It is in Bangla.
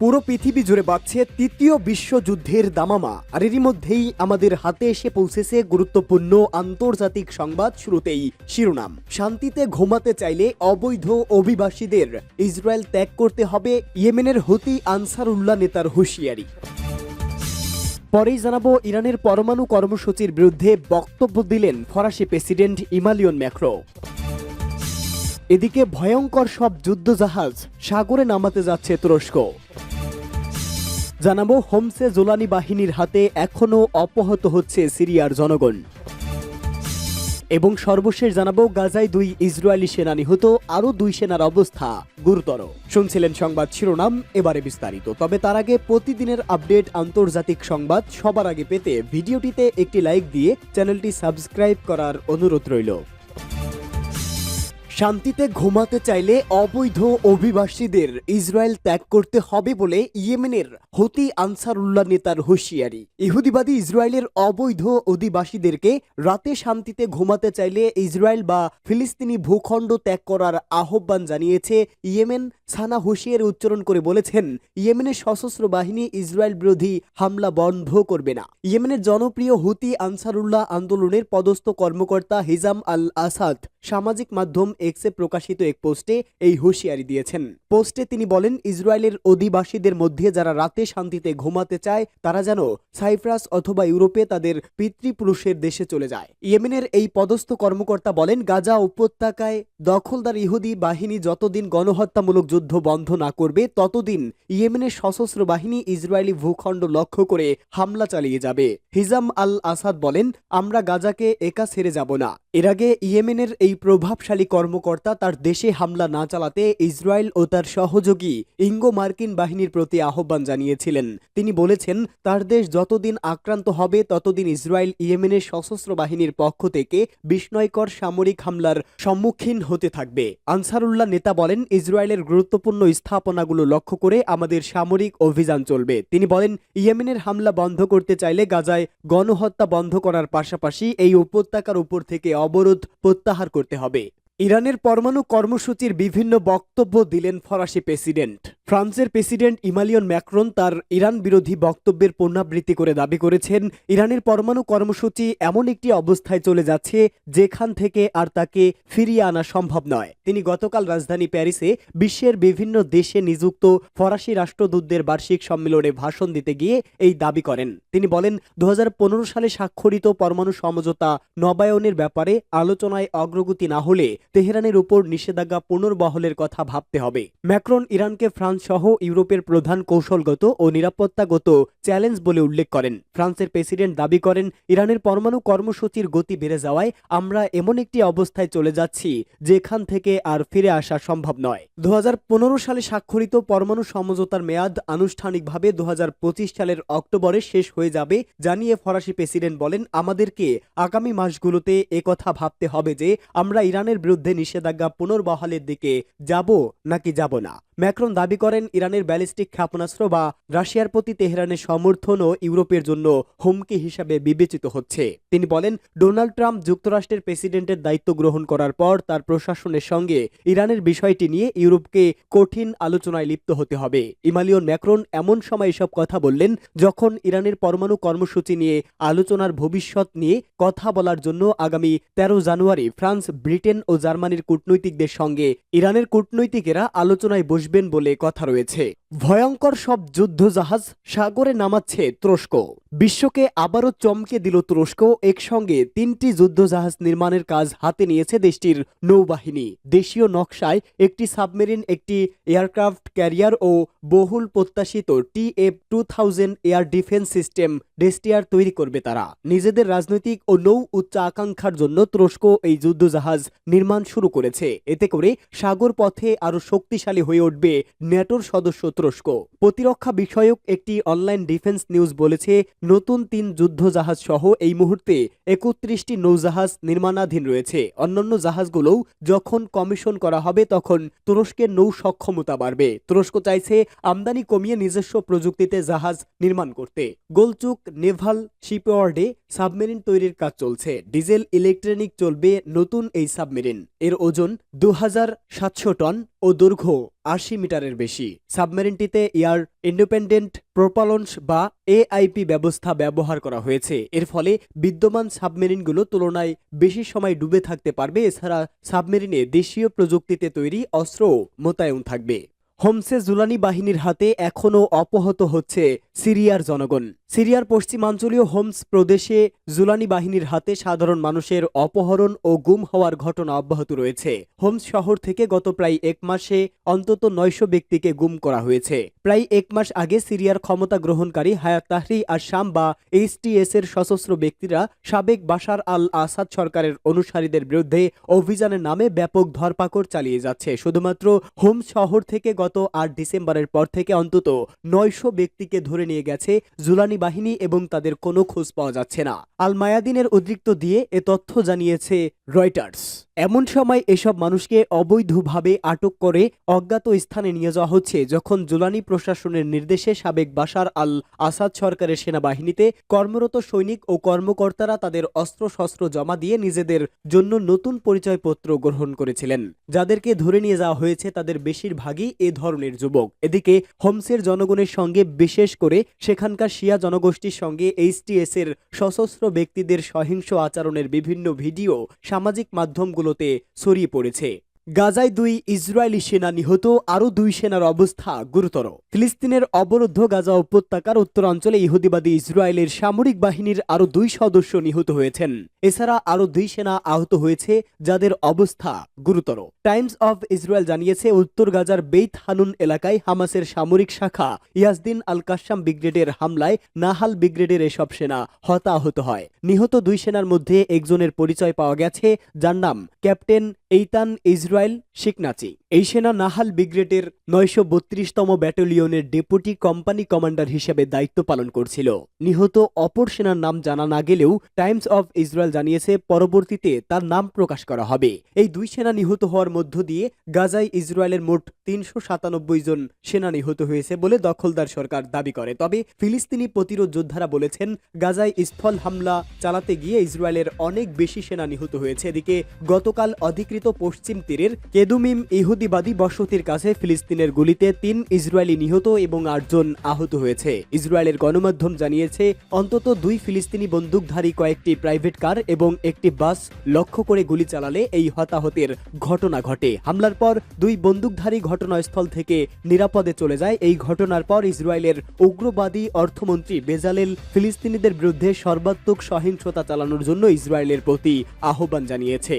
পুরো পৃথিবী জুড়ে বাড়ছে তৃতীয় বিশ্বযুদ্ধের দামামা। আর এরই মধ্যেই আমাদের হাতে এসে পৌঁছেছে গুরুত্বপূর্ণ আন্তর্জাতিক সংবাদ শুরুতেই শিরোনাম। শান্তিতে ঘুমাতে চাইলে অবৈধ অভিবাসীদের ইসরায়েল ত্যাগ করতে হবে ইয়েমেনের হতি আনসারুল্লাহ নেতার হুঁশিয়ারি। পরেই জানাব ইরানের পরমাণু কর্মসূচির বিরুদ্ধে বক্তব্য দিলেন ফরাসি প্রেসিডেন্ট ইমালিয়ন ম্যাক্রো। এদিকে ভয়ঙ্কর সব যুদ্ধজাহাজ সাগরে নামাতে যাচ্ছে তুরস্ক। জানাব হোমসে জোলানি বাহিনীর হাতে এখনও অপহত হচ্ছে সিরিয়ার জনগণ। এবং সর্বশেষ জানাব গাজায় দুই ইসরায়েলি সেনা নিহত, আরও দুই সেনার অবস্থা গুরুতর। শুনছিলেন সংবাদ শিরোনাম, এবারে বিস্তারিত। তবে তার আগে প্রতিদিনের আপডেট আন্তর্জাতিক সংবাদ সবার আগে পেতে ভিডিওটিতে একটি লাইক দিয়ে চ্যানেলটি সাবস্ক্রাইব করার অনুরোধ রইল। শান্তিতে ঘুমাতে চাইলে অবৈধ অভিবাসীদের ইসরায়েল ত্যাগ করতে হবে বলে ইয়েমেনের হতি আনসারুল্লাহ নেতার হুঁশিয়ারি। ইহুদিবাদী ইসরায়েলের অবৈধ অধিবাসীদেরকে রাতে শান্তিতে ঘুমাতে চাইলে ইসরায়েল বা ফিলিস্তিনি ভূখণ্ড ত্যাগ করার আহ্বান জানিয়েছে ইয়েমেন। সানা হুঁশিয়ারি উচ্চারণ করে বলেছেন, ইয়েমেনের সশস্ত্র বাহিনী ইসরায়েল বিরোধী হামলা বন্ধ করবে না। ইয়েমেনের জনপ্রিয় হুতি আনসারুল্লাহ আন্দোলনের পদস্থ কর্মকর্তা হিজাম আল আসাদ সামাজিক মাধ্যম এক্সে প্রকাশিত এক পোস্টে এই হুঁশিয়ারি দিয়েছেন। পোস্টে তিনি বলেন, ইসরায়েলের অধিবাসীদের মধ্যে যারা রাতে শান্তিতে ঘুমাতে চায়, তারা যেন সাইপ্রাস অথবা ইউরোপে তাদের পিতৃপুরুষের দেশে চলে যায়। ইয়েমেনের এই পদস্থ কর্মকর্তা বলেন, গাজা উপত্যকায় দখলদার ইহুদি বাহিনী যতদিন গণহত্যামূলক যুদ্ধ বন্ধ না করবে, ততদিন ইয়েমেনের সশস্ত্র বাহিনী ইসরায়েলি ভূখণ্ড লক্ষ্য করে হামলা চালিয়ে যাবে। হিজাম আল আসাদ বলেন, আমরা গাজাকে একা ছেড়ে যাব না। এর আগে ইয়েমেনের এই প্রভাবশালী কর্মকর্তা তার দেশে হামলা না চালাতে ইসরায়েল ও তার সহযোগী ইঙ্গো মার্কিন বাহিনীর প্রতি আহ্বান জানিয়েছিলেন। তিনি বলেছেন, তার দেশ যতদিন আক্রান্ত হবে, ততদিন ইসরায়েল ইয়েমেনের সশস্ত্র বাহিনীর পক্ষ থেকে বিস্ময়কর সামরিক হামলার সম্মুখীন হতে থাকবে। আনসারুল্লাহ নেতা বলেন, ইসরায়েলের গুরুত্বপূর্ণ স্থাপনাগুলো লক্ষ্য করে আমাদের সামরিক অভিযান চলবে। তিনি বলেন, ইয়েমেনের হামলা বন্ধ করতে চাইলে গাজায় গণহত্যা বন্ধ করার পাশাপাশি এই উপত্যকার উপর থেকে অবরোধ প্রত্যাহার করতে হবে। ইরানের পরমাণু কর্মসূচির বিভিন্ন বক্তব্য দিলেন ফরাসি প্রেসিডেন্ট। ফ্রান্সের প্রেসিডেন্ট ইমালিয়ন ম্যাক্রন তার ইরান বিরোধী বক্তব্যের পুনরাবৃত্তি করে দাবি করেছেন, ইরানের পরমাণু কর্মসূচি এমন একটি অবস্থায় চলে যাচ্ছে যেখান থেকে আর তাকে ফিরিয়ে আনা সম্ভব নয়। তিনি গতকাল রাজধানী প্যারিসে বিশ্বের বিভিন্ন দেশে নিযুক্ত ফরাসি রাষ্ট্রদূতদের বার্ষিক সম্মেলনে ভাষণ দিতে গিয়ে এই দাবি করেন। তিনি বলেন দু হাজার পনেরো সালে স্বাক্ষরিত পরমাণু সমঝোতা নবায়নের ব্যাপারে আলোচনায় অগ্রগতি না হলে তেহরানের উপর নিষেধাজ্ঞা পুনর্বহলের কথা ভাবতে হবে। ম্যাক্রন ইরানকে ফ্রান্স সহ ইউরোপের প্রধান কৌশলগত ও নিরাপত্তাগত চ্যালেঞ্জ বলে উল্লেখ করেন। ফ্রান্সের প্রেসিডেন্ট দাবি করেন, ইরানের পরমাণু কর্মসূচির গতি বেড়ে যাওয়ায় আমরা এমন একটি অবস্থায় চলে যাচ্ছি, যেখান থেকে আর ফিরে আসা সম্ভব নয়। দু সালে স্বাক্ষরিত পরমাণু সমঝোতার মেয়াদ আনুষ্ঠানিকভাবে দু হাজার পঁচিশ সালের অক্টোবরে শেষ হয়ে যাবে, জানিয়ে ফরাসি প্রেসিডেন্ট বলেন, আমাদেরকে আগামী মাসগুলোতে একথা ভাবতে হবে যে, আমরা ইরানের বিরুদ্ধে নিষেধাজ্ঞা পুনর্বহালের দিকে যাব নাকি যাব না। ম্যাক্রন দাবি করেন ইরানের ব্যালিস্টিক ক্ষেপণাস্ত্র বা রাশিয়ার প্রতি তেহরানের সমর্থনও ইউরোপের জন্য হুমকি হিসাবে বিবেচিত হচ্ছে। তিনি বলেন, ডোনাল্ড ট্রাম্প যুক্তরাষ্ট্রের প্রেসিডেন্টের দায়িত্ব গ্রহণ করার পর তার প্রশাসনের সঙ্গে ইরানের বিষয়টি নিয়ে ইউরোপকে কঠিন আলোচনায় লিপ্ত হতে হবে। ইমালিয়ন ম্যাক্রন এমন সময় এসব কথা বললেন, যখন ইরানের পরমাণু কর্মসূচি নিয়ে আলোচনার ভবিষ্যৎ নিয়ে কথা বলার জন্য আগামী তেরো জানুয়ারি ফ্রান্স, ব্রিটেন ও জার্মানির কূটনৈতিকদের সঙ্গে ইরানের কূটনৈতিকেরা আলোচনায় বসবেন বলে কথা রয়েছে। ভয়ঙ্কর সব যুদ্ধজাহাজ সাগরে নামাচ্ছে তুরস্ক। বিশ্বকে আবারও চমকে দিল তুরস্ক। একসঙ্গে তিনটি যুদ্ধজাহাজ নির্মাণের কাজ হাতে নিয়েছে দেশটির নৌবাহিনী। দেশীয় নকশায় একটি সাবমেরিন, একটি এয়ারক্রাফট ক্যারিয়ার ও বহুল প্রত্যাশিত T F two thousand air defence system destroyer তৈরি করবে তারা। নিজেদের রাজনৈতিক ও নৌ উচ্চ আকাঙ্ক্ষার জন্য তুরস্ক এই যুদ্ধজাহাজ নির্মাণ শুরু করেছে। এতে করে সাগর পথে আরও শক্তিশালী হয়ে উঠবে ন্যাটোর সদস্য তুরস্ক প্রতিরক্ষা বিষয়ক একটি অনলাইন ডিফেন্স নিউজ বলেছে, নতুন তিন যুদ্ধজাহাজ সহ এই মুহূর্তে একত্রিশটি নৌজাহাজ নির্মাণাধীন রয়েছে। অন্যান্য জাহাজগুলোও যখন কমিশন করা হবে তখন তুরস্কের নৌ সক্ষমতা বাড়বে। তুরস্ক চাইছে আমদানি কমিয়ে নিজস্ব প্রযুক্তিতে জাহাজ নির্মাণ করতে। গোলচুক নেভাল শিপওয়ার্ডে সাবমেরিন তৈরির কাজ চলছে। ডিজেল ইলেকট্রনিক চলবে নতুন এই সাবমেরিন। এর ওজন দু হাজার সাতশো টন ও দৈর্ঘ্য আশি মিটারের বেশি। সাবমেরিনটিতে এয়ার ইন্ডিপেন্ডেন্ট প্রোপালন্স বা এআইপি ব্যবস্থা ব্যবহার করা হয়েছে। এর ফলে বিদ্যমান সাবমেরিনগুলো তুলনায় বেশি সময় ডুবে থাকতে পারবে, এছাড়া সাবমেরিনে দেশীয় প্রযুক্তিতে তৈরি অস্ত্রও মোতায়েন থাকবে। হোমসে জুলানি বাহিনীর হাতে এখনও অপহত হচ্ছে সিরিয়ার জনগণ। সিরিয়ার পশ্চিমাঞ্চলীয় হোমস প্রদেশে জুলানি বাহিনীর হাতে সাধারণ মানুষের অপহরণ ও গুম হওয়ার ঘটনা অব্যাহত রয়েছে। হোমস শহর থেকে গত প্রায় এক মাসে অন্তত নয়শো ব্যক্তিকে গুম করা হয়েছে। প্রায় এক মাস আগে সিরিয়ার ক্ষমতা গ্রহণকারী হায়াত তাহরি আর শাম বা এইচটিএস এর সশস্ত্র ব্যক্তিরা সাবেক বাশার আল আসাদ সরকারের অনুসারীদের বিরুদ্ধে অভিযানের নামে ব্যাপক ধরপাকড় চালিয়ে যাচ্ছে। শুধুমাত্র হোম শহর থেকে গত আট ডিসেম্বরের পর থেকে অন্তত নয়শো ব্যক্তিকে ধরে নিয়ে গেছে জুলানি বাহিনী এবং তাদের কোনো খোঁজ পাওয়া যাচ্ছে না। আল মায়াদিনের উদ্রিক্ত দিয়ে এ তথ্য জানিয়েছে রয়টার্স। এমন সময় এসব মানুষকে অবৈধভাবে আটক করে অজ্ঞাত স্থানে নিয়ে যাওয়া হচ্ছে, যখন জুলানি প্রশাসনের নির্দেশে সাবেক বাশার আল আসাদ সরকারের সেনাবাহিনীতে কর্মরত সৈনিক ও কর্মকর্তারা তাদের অস্ত্রশস্ত্র জমা দিয়ে নিজেদের জন্য নতুন পরিচয়পত্র গ্রহণ করেছিলেন। যাদেরকে ধরে নিয়ে যাওয়া হয়েছে তাদের বেশিরভাগই এ ধরনের যুবক। এদিকে হোমসের জনগণের সঙ্গে বিশেষ করে সেখানকার শিয়া জনগোষ্ঠীর সঙ্গে এইচটিএস এর সশস্ত্র ব্যক্তিদের সহিংস আচরণের বিভিন্ন ভিডিও সামাজিক মাধ্যমগুলোতে ছড়িয়ে পড়েছে। গাজায় দুই ইসরায়েলি সেনা নিহত, আরও দুই সেনার অবস্থা গুরুতর। ফিলিস্তিনের অবরুদ্ধ গাজা উপত্যকার উত্তরাঞ্চলে ইহুদিবাদী ইসরায়েলের সামরিক বাহিনীর আরও দুই সদস্য নিহত হয়েছেন। এছাড়া আরও দুই সেনা আহত হয়েছে, যাদের অবস্থা গুরুতর। টাইমস অফ ইসরায়েল জানিয়েছে, উত্তর গাজার বেইত হানুন এলাকায় হামাসের সামরিক শাখা ইয়াসদিন আল কাশ্যাম ব্রিগেডের হামলায় নাহাল ব্রিগেডের এসব সেনা হতাহত হয়। নিহত দুই সেনার মধ্যে একজনের পরিচয় পাওয়া গেছে, যার নাম ক্যাপ্টেন এইতান ইসরায়েল শিকনাচি এই সেনা নাহাল ব্রিগেডের নয়শো বত্রিশতম ব্যাটালিয়নের ডেপুটি কোম্পানি কমান্ডার হিসেবে দায়িত্ব পালন করছিল। নিহত অপর সেনার নাম জানা না গেলেও টাইমস অফ ইসরায়েল জানিয়েছে পরবর্তীতে তার নাম প্রকাশ করা হবে। এই দুই সেনা নিহত হওয়ার মধ্য দিয়ে গাজায় ইসরায়েলের মোট তিনশো সাতানব্বই জন সেনা নিহত হয়েছে বলে দখলদার সরকার দাবি করে। তবে ফিলিস্তিনি প্রতিরোধ যোদ্ধারা বলেছেন, গাজায় স্থল হামলা চালাতে গিয়ে ইসরায়েলের অনেক বেশি সেনা নিহত হয়েছে। এদিকে গতকাল অধিকৃত পশ্চিম তীরের কেদুমিম ইহুদিবাদী বসতির কাছে ফিলিস্তিনের গুলিতে তিন ইসরায়েলি নিহত এবং আটজন আহত হয়েছে। ইসরায়েলের গণমাধ্যম জানিয়েছে, অন্তত দুই ফিলিস্তিনি বন্দুকধারী কয়েকটি প্রাইভেট কার এবং একটি বাস লক্ষ্য করে গুলি চালালে এই হতাহতের ঘটনা ঘটে। হামলার পর দুই বন্দুকধারী ঘটনাস্থল থেকে নিরাপদে চলে যায়। এই ঘটনার পর ইসরায়েলের উগ্রবাদী অর্থমন্ত্রী বেজালেল ফিলিস্তিনিদের বিরুদ্ধে সর্বাত্মক সহিংসতা চালানোর জন্য ইসরায়েলের প্রতি আহ্বান জানিয়েছে।